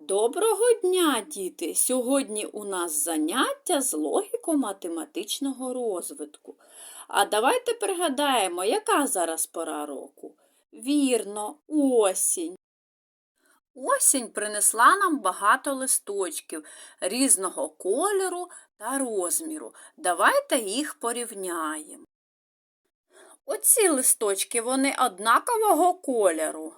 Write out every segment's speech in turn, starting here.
Доброго дня, діти! Сьогодні у нас заняття з логіко-математичного розвитку. А давайте пригадаємо, яка зараз пора року. Вірно, осінь. Осінь принесла нам багато листочків різного кольору та розміру. Давайте їх порівняємо. Оці листочки вони однакового кольору.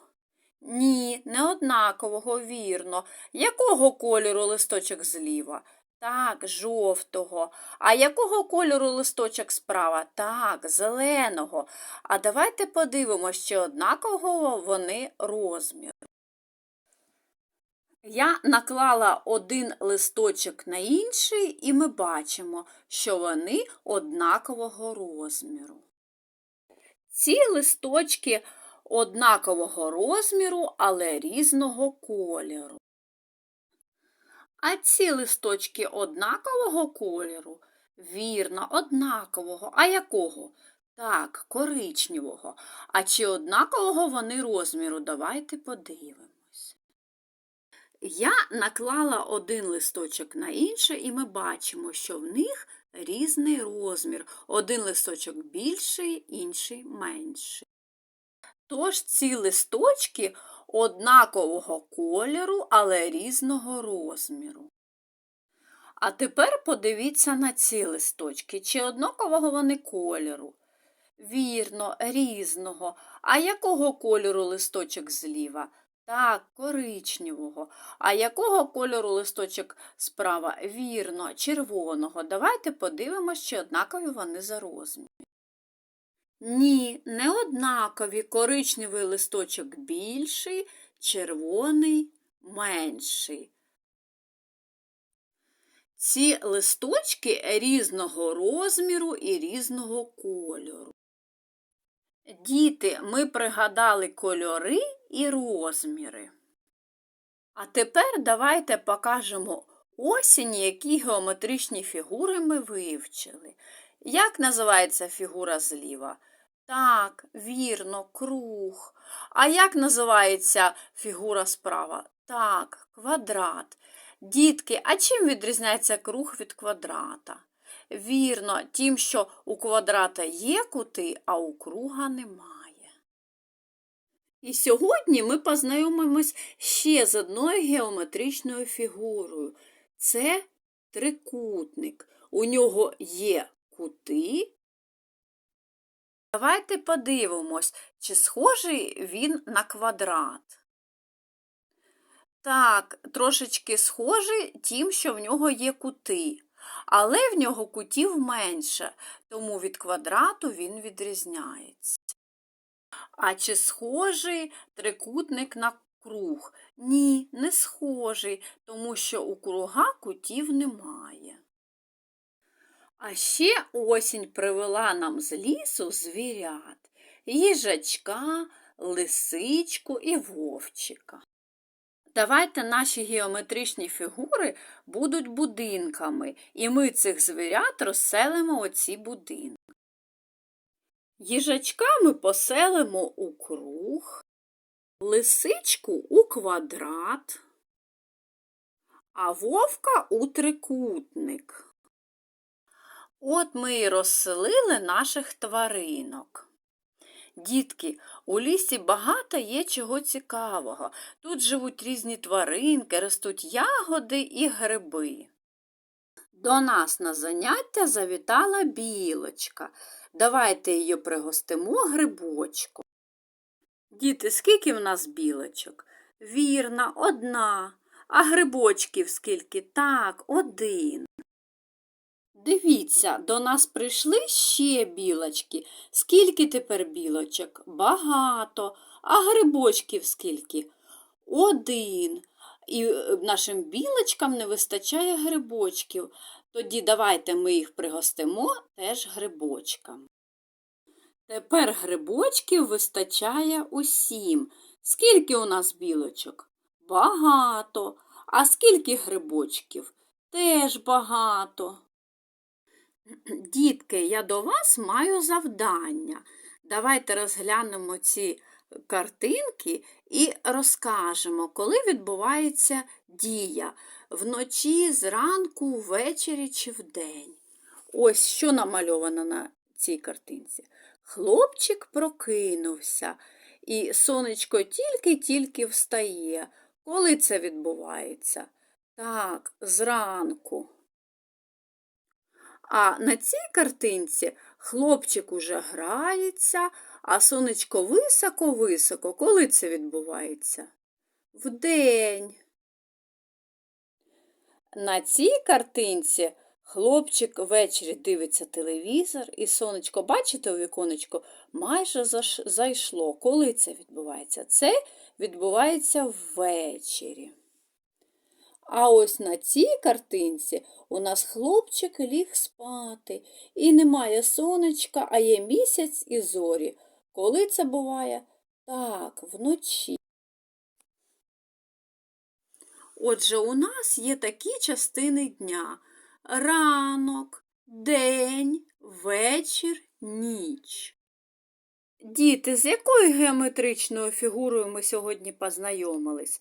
Ні, не однакового, вірно. Якого кольору листочок зліва? Так, жовтого. А якого кольору листочок справа? Так, зеленого. А давайте подивимося, чи однакового вони розміру. Я наклала один листочок на інший, і ми бачимо, що вони однакового розміру. Ці листочки однакового розміру, але різного кольору. А ці листочки однакового кольору? Вірно, однакового. А якого? Так, коричневого. А чи однакового вони розміру? Давайте подивимось. Я наклала один листочок на інший, і ми бачимо, що в них різний розмір. Один листочок більший, інший менший. Тож ці листочки однакового кольору, але різного розміру. А тепер подивіться на ці листочки, чи однакового вони кольору. Вірно, різного. А якого кольору листочок зліва? Так, коричневого. А якого кольору листочок справа? Вірно, червоного. Давайте подивимося, чи однакові вони за розміром. Ні, не однакові. Коричневий листочок більший, червоний менший. Ці листочки різного розміру і різного кольору. Діти, ми пригадали кольори і розміри. А тепер давайте покажемо осінь, які геометричні фігури ми вивчили. Як називається фігура зліва? Так, вірно, круг. А як називається фігура справа? Так, квадрат. Дітки, а чим відрізняється круг від квадрата? Вірно, тим, що у квадрата є кути, а у круга немає. І сьогодні ми познайомимось ще з одною геометричною фігурою. Це трикутник. У нього є кути. Давайте подивимось, чи схожий він на квадрат. Так, трошечки схожий тим, що в нього є кути. Але в нього кутів менше, тому від квадрату він відрізняється. А чи схожий трикутник на круг? Ні, не схожий, тому що у круга кутів немає. А ще осінь привела нам з лісу звірят їжачка, лисичку і вовчика. Давайте наші геометричні фігури будуть будинками, і ми цих звірят розселимо оці будинки. Їжачка ми поселимо у круг, лисичку у квадрат, а вовка у трикутник. От ми і розселили наших тваринок. Дітки, у лісі багато є чого цікавого. Тут живуть різні тваринки, ростуть ягоди і гриби. До нас на заняття завітала білочка. Давайте її пригостимо грибочку. Діти, скільки в нас білочок? Вірна, одна. А грибочків скільки? Так, один. Дивіться, до нас прийшли ще білочки. Скільки тепер білочок? Багато. А грибочків скільки? Один. І е, нашим білочкам не вистачає грибочків. Тоді давайте ми їх пригостимо теж грибочкам. Тепер грибочків вистачає усім. Скільки у нас білочок? Багато. А скільки грибочків? Теж багато. Дітки, я до вас маю завдання. Давайте розглянемо ці картинки і розкажемо, коли відбувається дія вночі, зранку, ввечері чи вдень. Ось що намальовано на цій картинці. Хлопчик прокинувся, і сонечко тільки-тільки встає. Коли це відбувається? Так, зранку. А на цій картинці хлопчик уже грається, а сонечко високо-високо. Коли це відбувається? Вдень. На цій картинці хлопчик ввечері дивиться телевізор, і сонечко, бачите у віконечко, майже зайшло. Коли це відбувається? Це відбувається ввечері. А ось на цій картинці у нас хлопчик ліг спати, і немає сонечка, а є місяць і зорі. Коли це буває? Так, вночі. Отже, у нас є такі частини дня: ранок, день, вечір, ніч. Діти, з якою геометричною фігурою ми сьогодні познайомились?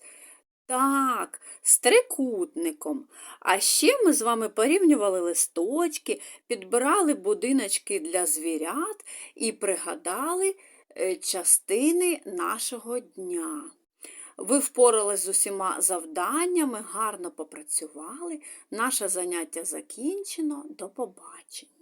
Так, з трикутником. А ще ми з вами порівнювали листочки, підбирали будиночки для звірят і пригадали е, частини нашого дня. Ви впорались з усіма завданнями, гарно попрацювали. Наше заняття закінчено. До побачення.